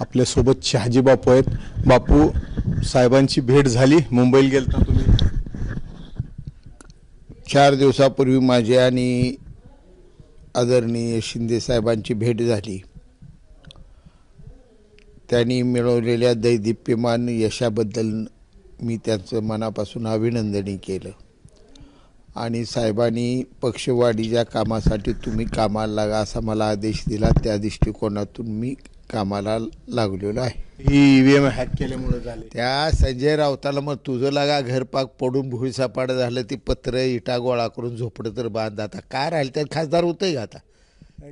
आपल्यासोबत शहाजी बापू आहेत. बापू साहेबांची भेट झाली. मुंबईला गेलता तुम्ही. चार दिवसापूर्वी माझी आणि आदरणीय शिंदे साहेबांची भेट झाली. त्यांनी मिळवलेल्या दैदिप्यमान यशाबद्दल मी त्यांचं मनापासून अभिनंदनही केलं. आणि साहेबांनी पक्षवाढीच्या कामासाठी तुम्ही कामाला लागा असा मला आदेश दिला. त्या दृष्टिकोनातून मी कामाला लागलेलो आहे. ही ईव्हीएम हॅक केल्यामुळे झाले. त्या संजय राऊताला मग तुझं लागा घरपाक पडून भुईसापाड झालं ती पत्र इटा गोळा करून झोपडं तर बांध. आता काय राहिलं त्यात? खासदार होतंय का आता?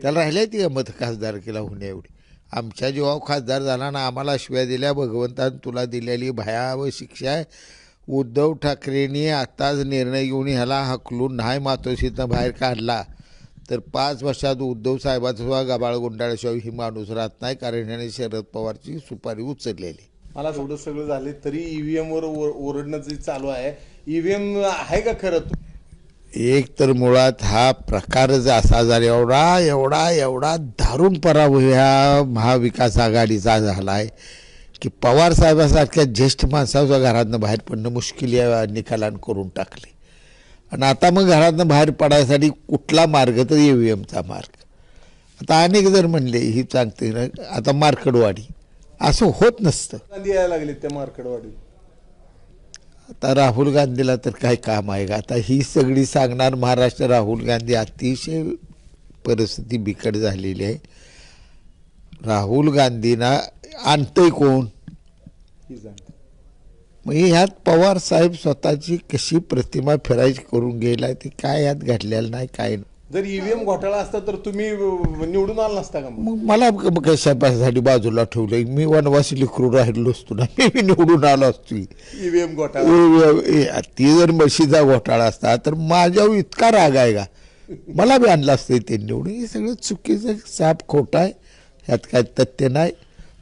त्याला राहिलं ती मत खासदार केला होण्या एवढी. आमच्या जेव्हा खासदार झाला ना आम्हाला शिव्या दिल्या भगवंतानं तुला दिलेली भयावह शिक्षा आहे. उद्धव ठाकरेंनी आताच निर्णय घेऊन ह्याला हकलून नाही मातोश्रीतनं बाहेर काढला. तर पाच वर्षात उद्धव साहेबाचा गबाळ गुंडाळ्याशिवाय ही माणूस राहत नाही कारण ह्याने शरद पवारची सुपारी उचललेली. मला एवढं सगळं झाले तरी ईव्हीएम वर ओर- ओरडणं जे चालू आहे ईव्हीएम आहे का खरं एक तर मुळात हा प्रकारच असा झाला एवढा एवढा एवढा दारुण पराभव ह्या महाविकास आघाडीचा झाला आहे की पवार साहेबासारख्या ज्येष्ठ माणसाच्या घरातनं बाहेर पडणं मुश्किल या निकालानं करून टाकले आणि आता मग घरातनं बाहेर पडायसाठी कुठला मार्ग तर E ईव्हीएमचा मार्ग. आता अनेक जर म्हणले ही सांगते ना आता मार्कडवाडी. असं होत नसतं. गांधी यायला लागले त्या मार्केटवाडी आता राहुल गांधीला तर काय काम आहे का? आता ही सगळी सांगणार महाराष्ट्र राहुल गांधी अतिशय परिस्थिती बिकट झालेली आहे. राहुल गांधीना आणतंय कोण? ही जाणते मग ह्यात पवार साहेब स्वतःची कशी प्रतिमा फिरायची करून गेला ते काय यात घडलेलं नाही काय नाही. जर ईव्हीएम घोटाळा असता तर तुम्ही निवडून आला नसता का मग? मला कशासाठी बाजूला ठेवलं मी वनवासी लिखरू राहिलो असतो ना. मी निवडून आलो असतो. ईव्हीएम घोटाळा. ए- ए- ती जर म्हशीचा घोटाळा असता तर माझ्यावर इतका राग आहे का? मला बी आणलं असतं ते निवडून. हे सगळं चुकीचं साप खोटं आहे. ह्यात काय तथ्य नाही.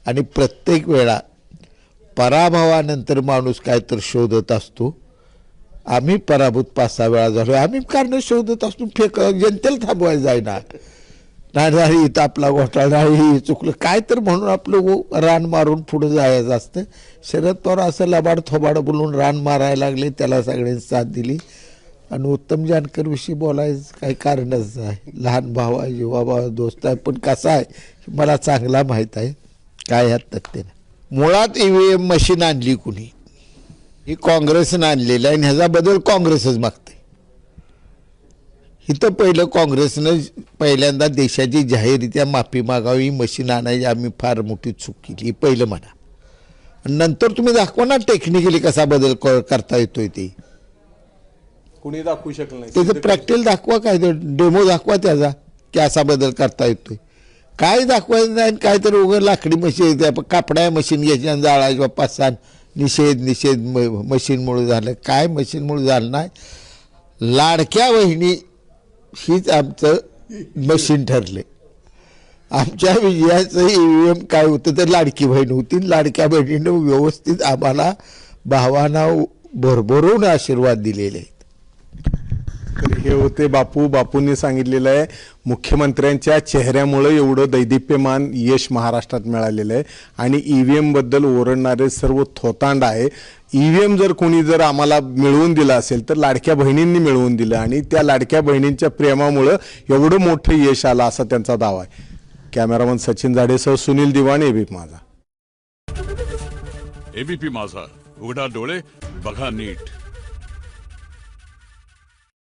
आणि प्रत्येक वेळा पराभवानंतर माणूस काय तर शोधत असतो. आम्ही पराभूत पाच सहा वेळा झालो आम्ही कारण शोधत असतो. फेक जनतेला थांबवायला जायना. नाही इथं आपला घोटाळा नाही हे चुकलं. काय तर म्हणून आपलं रान मारून पुढे जायचं असतं. शरद पवार असं लबाड थोबाड बोलून रान मारायला लागले त्याला सगळ्यांनी साथ दिली. आणि उत्तम जानकरविषयी बोलायचं काही कारणच आहे लहान भाव आहे युवा भाव दोस्त आहे पण कसा आहे मला चांगला माहीत आहे. काय ह्यात तथ्य नाही. मुळात ईव्हीएम मशीन आणली कुणी? ही काँग्रेसनं आणलेलं आहे आणि ह्याचा बदल काँग्रेसच मागते इथं पहिलं काँग्रेसनं पहिल्यांदा देशाची जाहीररित्या माफी मागावी मशीन आणायची आम्ही फार मोठी चूक केली हे पहिलं म्हणा. नंतर तुम्ही दाखवा ना टेक्निकली कसा बदल करता येतोय ते. कुणी दाखवू शकलं नाही? त्याचं प्रॅक्टिकल दाखवा काय डेमो दाखवा त्याचा की असा बदल करता येतोय. काय दाखवायचं नाही आणि काय तर उघड लाकडी मशीन त्या कापडाय मशीन घ्यायची आणि जाळायची. पाच सहा निषेध निषेध म- मशीनमुळे झालं. काय मशीनमुळे झालं नाही? लाडक्या वहिनी हीच आमचं मशीन ठरले. आमच्या विजयाचं ईव्हीएम काय होतं? तर लाडकी बहीण होती. लाडक्या बहिणीनं व्यवस्थित आम्हाला भावांना भरभरून आशीर्वाद दिलेले. हे होते बापू. बापूंनी सांगितलेलं आहे मुख्यमंत्र्यांच्या चेहऱ्यामुळे एवढं दैदिप्यमान यश महाराष्ट्रात मिळालेलं आहे. आणि ई व्ही एमबद्दल ओरडणारे सर्व थोतांड आहे. ई व्ही एम जर कोणी जर आम्हाला मिळवून दिलं असेल तर लाडक्या बहिणींनी मिळवून दिलं. आणि त्या लाडक्या बहिणींच्या प्रेमामुळं एवढं मोठं यश आलं असा त्यांचा दावा आहे. कॅमेरामन सचिन जाडेसह सुनील दिवाण एबीपी माझा. एबीपी माझा. उघडा डोळे बघा नीट.